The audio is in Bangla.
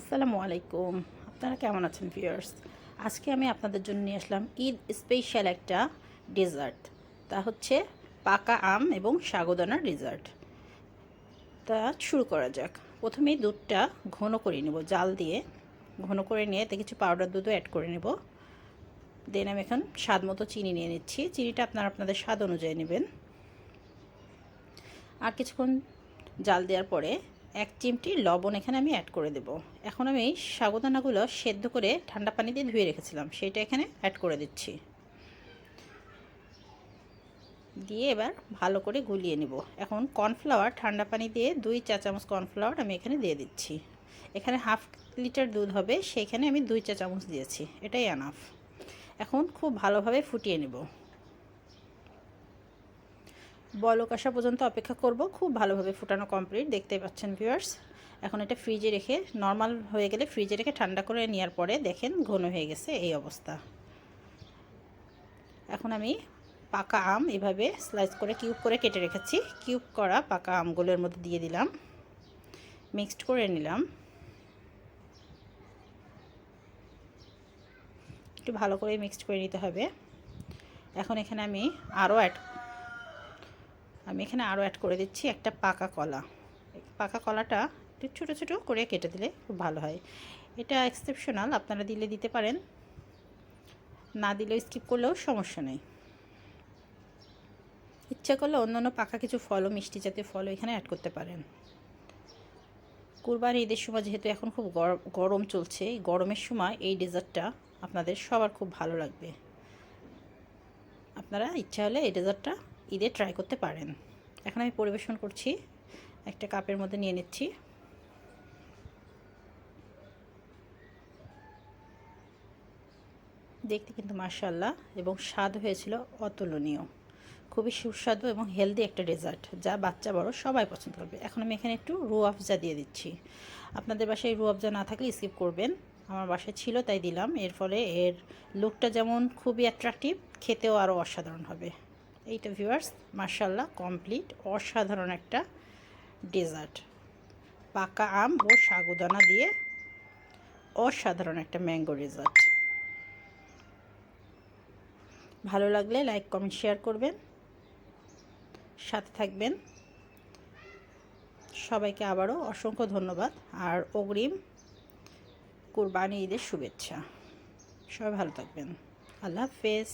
আসসালামু আলাইকুম। আপনারা কেমন আছেন ভিউয়ার্স আজকে আমি আপনাদের জন্য নিয়ে আসলাম ঈদ স্পেশাল একটা ডেজার্ট তা হচ্ছে পাকা আম এবং সাগদানার ডেজার্ট তা শুরু করা যাক। প্রথমেই দুধটা ঘন করে নেব, জাল দিয়ে ঘন করে নিয়ে এতে কিছু পাউডার দুধও অ্যাড করে নেব। দেন আমি এখন স্বাদ মতো চিনি নিয়ে নিচ্ছি। চিনিটা আপনারা আপনাদের স্বাদ অনুযায়ী নেবেন। আর কিছুক্ষণ জাল দেওয়ার পরে এক চিমটি লবণ এখানে আমি অ্যাড করে দেব। এখন আমি সাবুদানাগুলো সেদ্ধ করে ঠান্ডা পানি দিয়ে ধুয়ে রেখেছিলাম, সেটা এখানে অ্যাড করে দিচ্ছি। দিয়ে এবার ভালো করে গুলিয়ে নিব। এখন কর্নফ্লাওয়ার, ঠান্ডা পানি দিয়ে দুই চা চামচ কর্নফ্লাওয়ার আমি এখানে দিয়ে দিচ্ছি। এখানে হাফ লিটার দুধ হবে, সেখানে আমি দুই চা চামচ দিয়েছি, এটাই আনাফ এখন খুব ভালোভাবে ফুটিয়ে নেব। বলক আসা পর্যন্ত অপেক্ষা করব। খুব ভালোভাবে ফুটানো কমপ্লিট দেখতে পাচ্ছেন ভিউয়ার্স এখন এটা ফ্রিজে রেখে নর্মাল হয়ে গেলে ফ্রিজে রেখে ঠান্ডা করে নেওয়ার পরে দেখেন ঘন হয়ে গেছে এই অবস্থা। এখন আমি পাকা আম এভাবে স্লাইস করে কিউব করে কেটে রেখেছি। কিউব করা পাকা আমগুলোর মধ্যে দিয়ে দিলাম। মিক্সড করে নিলাম। একটু ভালো করে মিক্সড করে নিতে হবে। এখন এখানে আমি আরও অ্যাড আমি এখানে আরও অ্যাড করে দিচ্ছি একটা পাকা কলা। পাকা কলাটা একটু ছোটো ছোটো করে কেটে দিলে খুব ভালো হয়। এটা এক্সেপশনাল আপনারা দিলে দিতে পারেন। না দিলেও স্কিপ করলেও সমস্যা নেই। ইচ্ছা করলে অন্য অন্য পাকা কিছু ফলও, মিষ্টি জাতীয় ফলও এখানে অ্যাড করতে পারেন। কুরবানি, ঈদের সময় যেহেতু এখন খুব গরম চলছে, এই গরমের সময় এই ডেজার্টটা আপনাদের সবার খুব ভালো লাগবে। আপনারা ইচ্ছা হলে এই ডেজার্টটা ঈদে ট্রাই করতে পারেন। এখন আমি পরিবেশন করছি, একটা কাপের মধ্যে নিয়ে নিচ্ছি। দেখতে কিন্তু মার্শাল্লাহ এবং স্বাদ হয়েছিল অতুলনীয়। খুবই সুস্বাদু এবং হেলদি একটা ডেজার্ট যা বাচ্চা বড় সবাই পছন্দ করবে। এখন আমি এখানে একটু রু আফজা দিয়ে দিচ্ছি। আপনাদের বাসায় রু আফজা না থাকলে স্কিপ করবেন। আমার বাসায় ছিল, তাই দিলাম। এর ফলে এর লুকটা যেমন খুবই অ্যাট্রাকটিভ খেতেও আরও অসাধারণ হবে। এইটা ভিউয়ার্স মার্শাল্লাহ কমপ্লিট অসাধারণ একটা ডেজার্ট পাকা আম ও সাগুদানা দিয়ে অসাধারণ একটা ম্যাঙ্গো ডেজার্ট ভালো লাগলে লাইক কমেন্ট শেয়ার করবেন। সাথে থাকবেন। সবাইকে আবারও অসংখ্য ধন্যবাদ। আর অগ্রিম কুরবানি ঈদের শুভেচ্ছা। সবাই ভালো থাকবেন। আল্লাহ হাফেজ।